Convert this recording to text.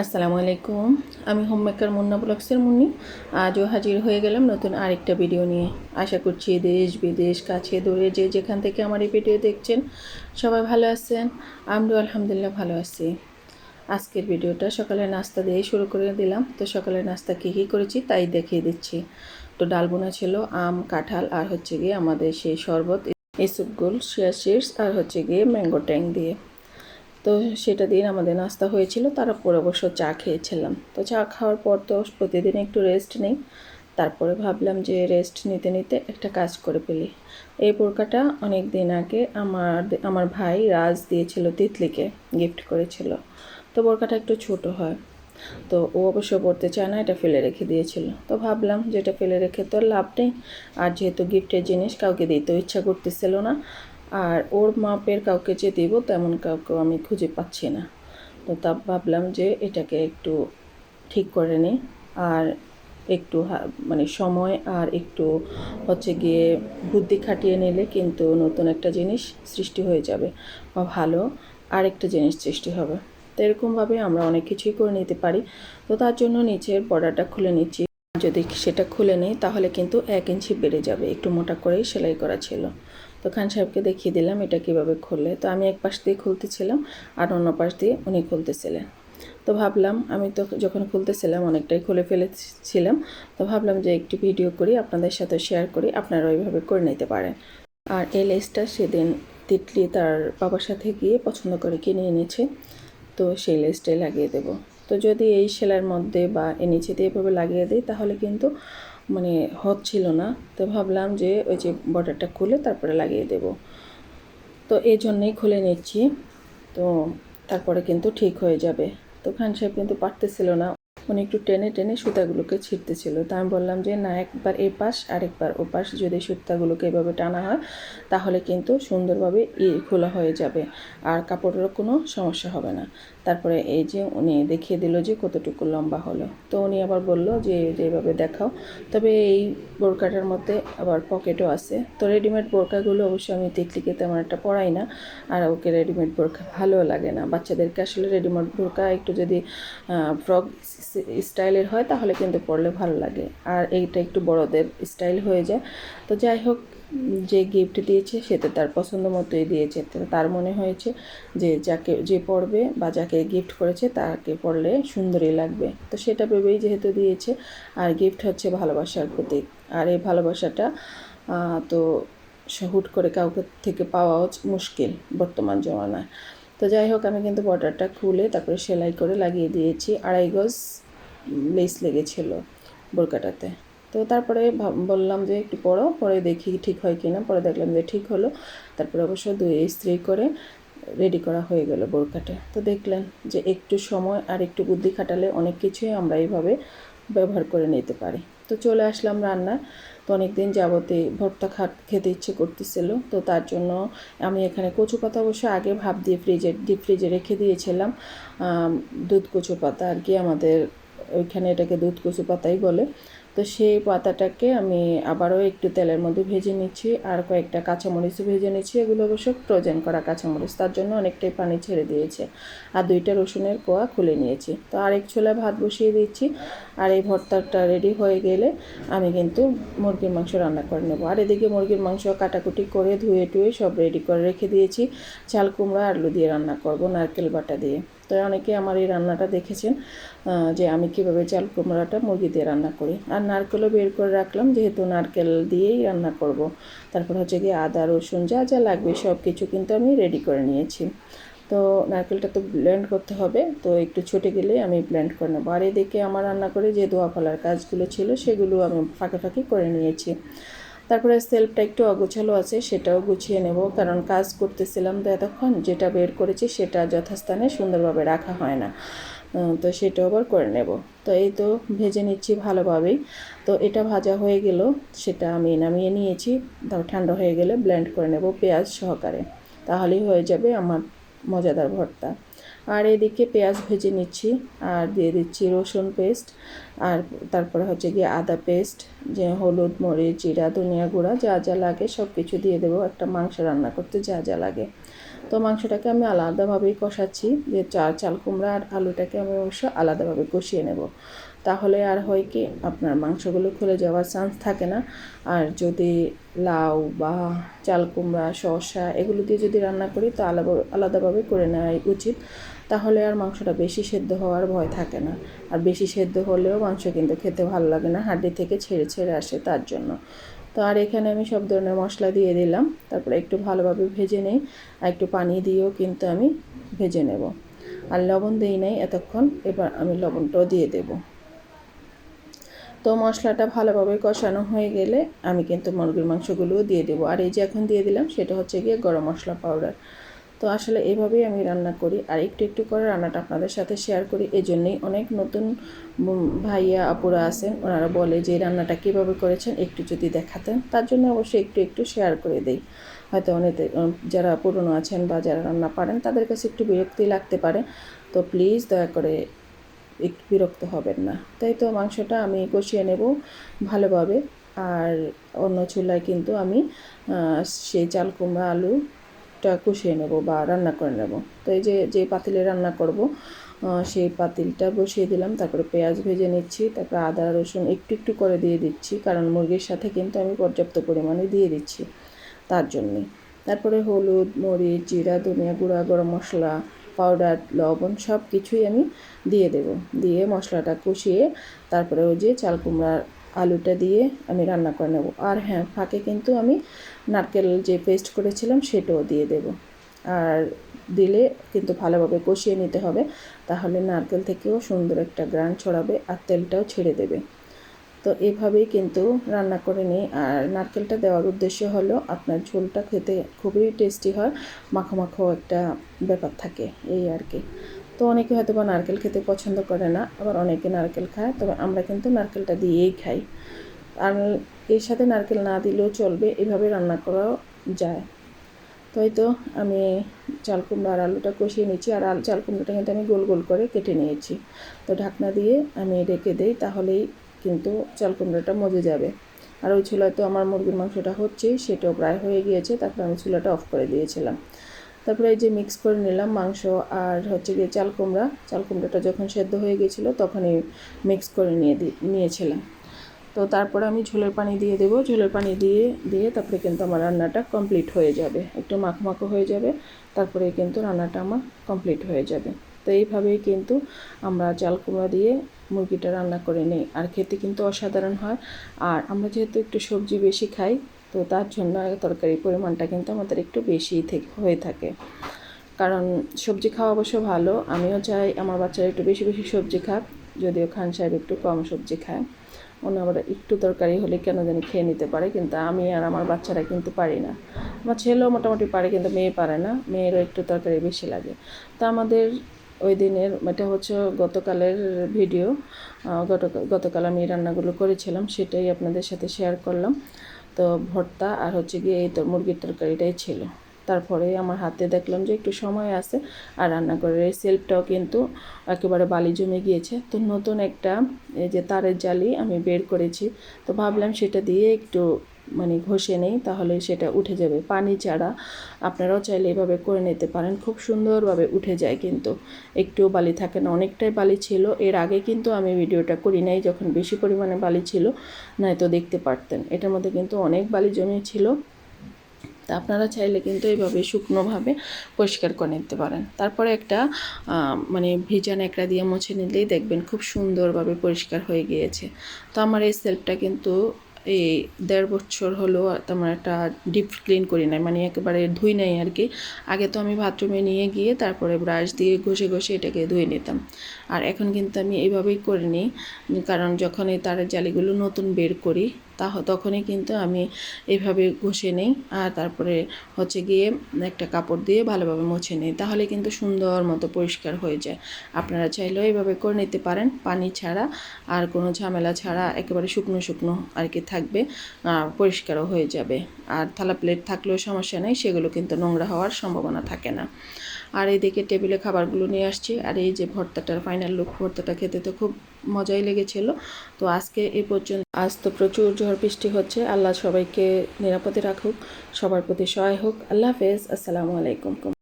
আসসালামু আলাইকুম। আমি হোম মেকার মুন্না ব্লগসের মুন্নি। আজও হাজির হয়ে গেলাম নতুন আরেকটা ভিডিও নিয়ে। আশা করছি দেশ, বিদেশ, কাছে, দূরে, যে যেখান থেকে আমার এই ভিডিও দেখছেন, সবাই ভালো আছেন। আমরাও আলহামদুলিল্লাহ ভালো আছি। আজকের ভিডিওটা সকালে নাস্তা দিয়ে শুরু করে দিলাম। তো সকালে নাস্তা কী কী করেছি তাই দেখিয়ে দিচ্ছি। তো ডাল বোনা ছিল, আম, কাঁঠাল আর হচ্ছে গিয়ে আমাদের সেই শরবত এসবগুল শিয়া শিটস আর হচ্ছে গিয়ে ম্যাঙ্গো ট্যাং দিয়ে। তো সেটা দিন আমাদের নাস্তা হয়েছিল, তারপর অবশ্য চা খেয়েছিলাম। তো চা খাওয়ার পর তো প্রতিদিন একটু রেস্ট নেই। তারপরে ভাবলাম যে রেস্ট নিতে নিতে একটা কাজ করে ফেলি। এই বোরকাটা অনেক দিন আগে আমার আমার ভাই রাজ দিয়েছিল, তিতলিকে গিফট করেছিল। তো বোরকাটা একটু ছোট হয়। তো ও অবশ্য পড়তে চায় না, এটা ফেলে রেখে দিয়েছিল। তো ভাবলাম যে এটা ফেলে রেখে তো লাভ নেই। আর যেহেতু গিফটের জিনিস কাউকে দিতেও ইচ্ছা করতেছিল না আর ওর মাপের কাউকে যে দেবো তেমন কাউকে আমি খুঁজে পাচ্ছি না। তো তা ভাবলাম যে এটাকে একটু ঠিক করে নিই। আর একটু মানে সময় আর একটু হচ্ছে গিয়ে বুদ্ধি খাটিয়ে নিলে কিন্তু নতুন একটা জিনিস সৃষ্টি হয়ে যাবে বা ভালো আরেকটা জিনিস সৃষ্টি হবে। তো এরকমভাবে আমরা অনেক কিছুই করে নিতে পারি। তো তার জন্য নিচের বর্ডারটা খুলে নিচ্ছি। যদি সেটা খুলে নিই তাহলে কিন্তু এক ইঞ্চি বেড়ে যাবে। একটু মোটা করেই সেলাই করা ছিল। তো খান সাহেবকে দেখিয়ে দিলাম এটা কীভাবে খুললে। তো আমি এক পাশ দিয়ে খুলতেছিলাম আর অন্য পাশ দিয়ে উনি খুলতেছিলেন। তো ভাবলাম, আমি তো যখন খুলতেছিলাম অনেকটাই খুলে ফেলেছিলাম, তো ভাবলাম যে একটি ভিডিও করি, আপনাদের সাথে শেয়ার করি, আপনারা ওইভাবে করে নিতে পারেন। আর এই লেসটা সেদিন তিতলি তার বাবার সাথে গিয়ে পছন্দ করে কিনে এনেছে, তো সেই লেসটাই লাগিয়ে দেব। তো যদি এই সেলার মধ্যে বা এ নিচে দিয়ে এভাবে লাগিয়ে দিই, তাহলে কিন্তু মানে হচ্ছিল না, তো ভাবলাম যে ওই যে বর্ডারটা খুলে তারপরে লাগিয়ে দেব। তো এই জন্যেই খুলে নিচ্ছি। তো তারপরে কিন্তু ঠিক হয়ে যাবে। তো খান সাহেব কিন্তু পারতেছিল না। উনি একটু টেনে টেনে সুতাগুলোকে ছিঁড়তেছিল। তা আমি বললাম যে, না, একবার এ পাশ, আরেকবার ও পাশ। যদি সুতাগুলোকে এভাবে টানা হয়, তাহলে কিন্তু সুন্দরভাবে ই খোলা হয়ে যাবে। আর কাপড়েরও কোনো সমস্যা হবে না। তারপরে এই যে উনি দেখিয়ে দিল যে, কতটুকু লম্বা হলো। তো উনি আবার বলল যে যেভাবে দেখাও। তবে এই বোরকাটার মধ্যে আবার পকেটও আছে। তো রেডিমেড বোরকাগুলো অবশ্যই আমি তিতলিকে তেমন একটা পরাই না। আর ওকে রেডিমেড বোরকা ভালোও লাগে না। বাচ্চাদেরকে আসলে রেডিমেড বোরকা একটু যদি ফ্রক স্টাইলের হয়, তাহলে কিন্তু পরলে ভালো লাগে। আর এইটা একটু বড়দের স্টাইল হয়ে যায়। তো যাই হোক, যে গিফট দিয়েছে, সে তো তার পছন্দ মতোই দিয়েছে। তার মনে হয়েছে যে যাকে যে পড়বে বা যাকে গিফট করেছে, তাকে পড়লে সুন্দরই লাগবে। তো সেটা ভেবেই যেহেতু দিয়েছে, আর গিফট হচ্ছে ভালোবাসার প্রতীক। আর এই ভালোবাসাটা তো হুট করে কাউকে থেকে পাওয়াও মুশকিল বর্তমান জমানায়। তো যাই হোক, আমি কিন্তু বর্ডারটা খুলে তারপরে সেলাই করে লাগিয়ে দিয়েছি। আড়াই গজ লেস লেগেছিলো বোরকাটাতে। তো তারপরে বললাম যে একটু পরো, পরে দেখি ঠিক হয় কি না পরে দেখলাম যে ঠিক হলো। তারপরে অবশ্য দুই স্ত্রী করে রেডি করা হয়ে গেল বোরকাটা। তো দেখলেন যে একটু সময় আর একটু বুদ্ধি খাটালে অনেক কিছুই আমরা এইভাবে ব্যবহার করে নিতে পারি। তো চলে আসলাম রান্না তো অনেক দিন যাবতে ভর্তা খাট খেতে ইচ্ছে করতেছিল। তো তার জন্য আমি এখানে কচু পাতা অবশ্য আগে ভাব দিয়ে ফ্রিজে ডিপ ফ্রিজে রেখে দিয়েছিলাম। দুধ কচু পাতা আর কি আমাদের ওইখানে এটাকে দুধ কচু পাতাই বলে। তো সেই পাতাটাকে আমি আবারও একটু তেলের মধ্যে ভেজে নিচ্ছি, আর কয়েকটা কাঁচামরিচও ভেজে নিচ্ছি। এগুলো অবশ্য ফ্রোজেন করা কাঁচামরিচ, তার জন্য অনেকটাই পানি ছেড়ে দিয়েছে। আর দুইটা রসুনের কোয়া খুলে নিয়েছি। তো আরেক ছোলা ভাত বসিয়ে দিচ্ছি, আর এই ভর্তাটা রেডি হয়ে গেলে আমি কিন্তু মুরগির মাংস রান্না করে নেব। আর এদিকে মুরগির মাংস কাটাকুটি করে ধুয়ে টুয়ে সব রেডি করে রেখে দিয়েছি। চাল কুমড়া আলু দিয়ে রান্না করব, নারকেল বাটা দিয়ে। তো অনেকে আমার এই রান্নাটা দেখেছেন যে আমি কীভাবে চাল কুমড়াটা মুরগি দিয়ে রান্না করি। আর নারকেলও বের করে রাখলাম, যেহেতু নারকেল দিয়েই রান্না করব। তারপর হচ্ছে গিয়ে আদা, রসুন যা যা লাগবে সব কিছু কিন্তু আমি রেডি করে নিয়েছি। তো নারকেলটা তো ব্লেন্ড করতে হবে, তো একটু ছুটে গেলে আমি ব্লেন্ড করে নেব। আর এদিকে আমার রান্না করে যে দোয়া ফলার কাজগুলো ছিল সেগুলো আমি ফাঁকে ফাঁকে করে নিয়েছি। তারপরে সেলফটা একটু অগোছালো আছে, সেটাও গুছিয়ে নেব। কারণ কাজ করতেছিলাম তো এতক্ষণ যেটা বের করেছি সেটা যথাস্থানে সুন্দরভাবে রাখা হয় না। তো সেটাও আবার করে নেব। তো এই তো ভেজে নিচ্ছি ভালোভাবেই। তো এটা ভাজা হয়ে গেল, সেটা আমি নামিয়ে নিয়েছি। তারপর ঠান্ডা হয়ে গেলে ব্লেন্ড করে নেব পেঁয়াজ সহকারে। তাহলেই হয়ে যাবে আমার মজাদার ভর্তা। আর এদিকে পেঁয়াজ ভেজে নিচ্ছি, আর দিয়ে দিচ্ছি রসুন পেস্ট, আর তারপরে হচ্ছে গিয়ে আদা পেস্ট, যে হলুদ, মরিচ, জিরা, ধনিয়া গুঁড়া, যা যা লাগে সব কিছু দিয়ে দেবো। একটা মাংস রান্না করতে যা যা লাগে। তো মাংসটাকে আমি আলাদাভাবেই কষাচ্ছি, যে চাল চাল কুমড়া আর আলুটাকে আমি অবশ্য আলাদাভাবে কষিয়ে নেব। তাহলে আর হয় কি, আপনার মাংসগুলো খুলে যাওয়ার চান্স থাকে না। আর যদি লাউ বা চাল কুমড়া, শসা এগুলো দিয়ে যদি রান্না করি, তো আলাদা আলাদাভাবে করে নেওয়াই উচিত। তাহলে আর মাংসটা বেশি সেদ্ধ হওয়ার ভয় থাকে না। আর বেশি সেদ্ধ হলেও মাংস কিন্তু খেতে ভালো লাগে না, হাড্ডি থেকে ছেড়ে ছেড়ে আসে তার জন্য। তো আর এখানে আমি সব ধরনের মশলা দিয়ে দিলাম। তারপরে একটু ভালোভাবে ভেজে নেই। আর একটু পানি দিয়েও কিন্তু আমি ভেজে নেব। আর লবণ দিই নাই এতক্ষণ, এবার আমি লবণটাও দিয়ে দেবো। তো মশলাটা ভালোভাবে কষানো হয়ে গেলে আমি কিন্তু মুরগির মাংসগুলোও দিয়ে দেবো। আর এই যে এখন দিয়ে দিলাম, সেটা হচ্ছে গিয়ে গরম মশলা পাউডার তো আসলে এভাবেই আমি রান্না করি। আর একটু একটু করে রান্নাটা আপনাদের সাথে শেয়ার করি। এই জন্যেই অনেক নতুন ভাইয়া, আপুরা আছেন, ওনারা বলে যে রান্নাটা কীভাবে করেছেন? একটু যদি দেখাতেন। তার জন্য অবশ্যই একটু একটু শেয়ার করে দেই। হয়তো অনেক যারা পুরনো আছেন বা যারা রান্না পারেন, তাদের কাছে একটু বিরক্তি লাগতে পারে। তো প্লিজ দয়া করে একটু বিরক্ত হবেন না। তাই তো মাংসটা আমি কষিয়ে নেব ভালোভাবে। আর অন্য চুলায় কিন্তু আমি সেই চাল কুমড়া আলুটা কষিয়ে নেব বা রান্না করে নেব। তো এই যে যে পাতিলে রান্না করব সেই পাতিলটা বসিয়ে দিলাম। তারপরে পেঁয়াজ ভেজে নিচ্ছি, তারপরে আদা, রসুন একটু একটু করে দিয়ে দিচ্ছি। কারণ মুরগির সাথে কিন্তু আমি পর্যাপ্ত পরিমাণে দিয়ে দিচ্ছি তার জন্যে। তারপরে হলুদ, মরিচ, জিরা, ধনিয়া গুঁড়া, গরম মশলা পাউডার লবণ সব কিছুই আমি দিয়ে দেব। দিয়ে মশলাটা কষিয়ে তারপরে ওই যে চাল কুমড়ার আলুটা দিয়ে আমি রান্না করে নেব। আর হ্যাঁ ফাঁকে কিন্তু আমি নারকেল যে পেস্ট করেছিলাম সেটাও দিয়ে দেব। আর দিলে কিন্তু ভালোভাবে কষিয়ে নিতে হবে, তাহলে নারকেল থেকেও সুন্দর একটা গ্রান ছড়াবে আর তেলটাও ছেড়ে দেবে। তো এভাবেই কিন্তু রান্না করে নিই। আর নারকেলটা দেওয়ার উদ্দেশ্য হলো, আপনার ঝোলটা খেতে খুবই টেস্টি হয় মাখো মাখো একটা ব্যাপার থাকে এই আর কি। তো অনেকে হয়তো বা নারকেল খেতে পছন্দ করে না, আবার অনেকে নারকেল খায়, তবে আমরা কিন্তু নারকেলটা দিয়েই খাই। আর এর সাথে নারকেল না দিলেও চলবে, এভাবে রান্না করাও যায়। তো এই তো আমি চাল কুমড়া আর আলুটা কষিয়ে নিয়েছি আর আলু, চাল কুমড়োটা কিন্তু আমি গোল গোল করে কেটে নিয়েছি। তো ঢাকনা দিয়ে আমি রেখে দিই, তাহলেই কিন্তু চাল কুমড়োটা মজে যাবে। আর ওই চুলায় তো আমার মুরগির মাংসটা হচ্ছে সেটাও প্রায় হয়ে গিয়েছে, তারপরে আমি চুলাটা অফ করে দিয়েছিলাম। তারপরে এই যে মিক্স করে নিলাম মাংস আর হচ্ছে গিয়ে চাল কুমড়া চাল কুমড়াটা যখন সেদ্ধ হয়ে গেছিল তখনই মিক্স করে নিয়ে নিয়েছিলাম। তো তারপরে আমি ঝোলের পানি দিয়ে দেবো, ঝোলের পানি দিয়ে দিয়ে তারপরে কিন্তু আমার রান্নাটা কমপ্লিট হয়ে যাবে। একটু মাখো মাখো হয়ে যাবে, তারপরে কিন্তু রান্নাটা আমার কমপ্লিট হয়ে যাবে। তো এইভাবেই কিন্তু আমরা চাল কুমড়া দিয়ে মুরগিটা রান্না করে নিই। আর খেতে কিন্তু অসাধারণ হয়। আর আমরা যেহেতু একটু সবজি বেশি খাই, তো তার জন্য তরকারির পরিমাণটা কিন্তু আমাদের একটু থেকে, হয়ে থাকে। কারণ সবজি খাওয়া অবশ্য ভালো। আমিও চাই আমার বাচ্চারা একটু বেশি বেশি সবজি খাক, যদিও খান সাহেব একটু কম সবজি খায়। অন্য আবার একটু তরকারি হলে কেন জানি খেয়ে নিতে পারে, কিন্তু আমি আর আমার বাচ্চারা কিন্তু পারি না। আমার ছেলেও মোটামুটি পারে, কিন্তু মেয়ে পারে না। মেয়েরও একটু তরকারি বেশি লাগে। তা আমাদের ওই দিনের, এটা হচ্ছে গতকালের ভিডিও গত, গতকাল আমি রান্নাগুলো করেছিলাম, সেটাই আপনাদের সাথে শেয়ার করলাম। তো ভর্তা আর হচ্ছে গিয়ে এই তো মুরগির তরকারিটাই ছিল। তারপরে আমার হাতে দেখলাম যে একটু সময় আছে আর রান্নাঘরের সেলফটাও কিন্তু একেবারে বালি জমে গিয়েছে। তো নতুন একটা, এই যে তারের জালি আমি বের করেছি। তো ভাবলাম সেটা দিয়ে একটু মানে ঘষে নেই, তাহলে সেটা উঠে যাবে। পানি ছাড়া আপনারাও চাইলে এভাবে করে নিতে পারেন। খুব সুন্দরভাবে উঠে যায় কিন্তু। একটুও বালি থাকে না, অনেকটাই বালি ছিল। এর আগে কিন্তু আমি ভিডিওটা করি নাই, যখন বেশি পরিমাণে বালি ছিল, নয়তো দেখতে পারতেন। এটার মধ্যে কিন্তু অনেক বালি জমিয়েছিল তা আপনারা চাইলে কিন্তু এইভাবে শুকনোভাবে পরিষ্কার করে নিতে পারেন। তারপরে একটা মানে ভিজা ন্যাকড়া দিয়ে মুছে নিলেই দেখবেন খুব সুন্দরভাবে পরিষ্কার হয়ে গিয়েছে। তো আমার এই সেলফটা কিন্তু এই দেড় বছর হলো তেমন একটা ডিপ ক্লিন করি নাই মানে একেবারে ধুই নাই আর কি। আগে তো আমি বাথরুমে নিয়ে গিয়ে তারপরে ব্রাশ দিয়ে ঘষে ঘষে এটাকে ধুয়ে নিতাম। আর এখন কিন্তু আমি এইভাবেই করে নিই কারণ যখন এই তারের জালিগুলো নতুন বের করি, তা তখনই কিন্তু আমি এইভাবে ঘষে নিই। আর তারপরে হচ্ছে গিয়ে একটা কাপড় দিয়ে ভালোভাবে মুছে নিই, তাহলে কিন্তু সুন্দর মতো পরিষ্কার হয়ে যায়। আপনারা চাইলেও এইভাবে করে নিতে পারেন, পানি ছাড়া আর কোনো ঝামেলা ছাড়া একেবারে শুকনো শুকনো আর কি থাকবে পরিষ্কারও হয়ে যাবে। আর থালা প্লেট থাকলেও সমস্যা নেই, সেগুলো কিন্তু নোংরা হওয়ার সম্ভাবনা থাকে না। আর এইদিকে টেবিলে খাবারগুলো নিয়ে আসছি। আর এই যে ভর্তাটার ফাইনাল লুক ভর্তাটা খেতে তো খুব মজাই লেগেছিল। তো আজকে এ পর্যন্ত, আজ তো প্রচুর ঝড় বৃষ্টি হচ্ছে। আল্লাহ সবাইকে নিরাপদে রাখুক, সবার প্রতি সহায় হোক। আল্লাহ হাফেজ। আসসালামু আলাইকুম।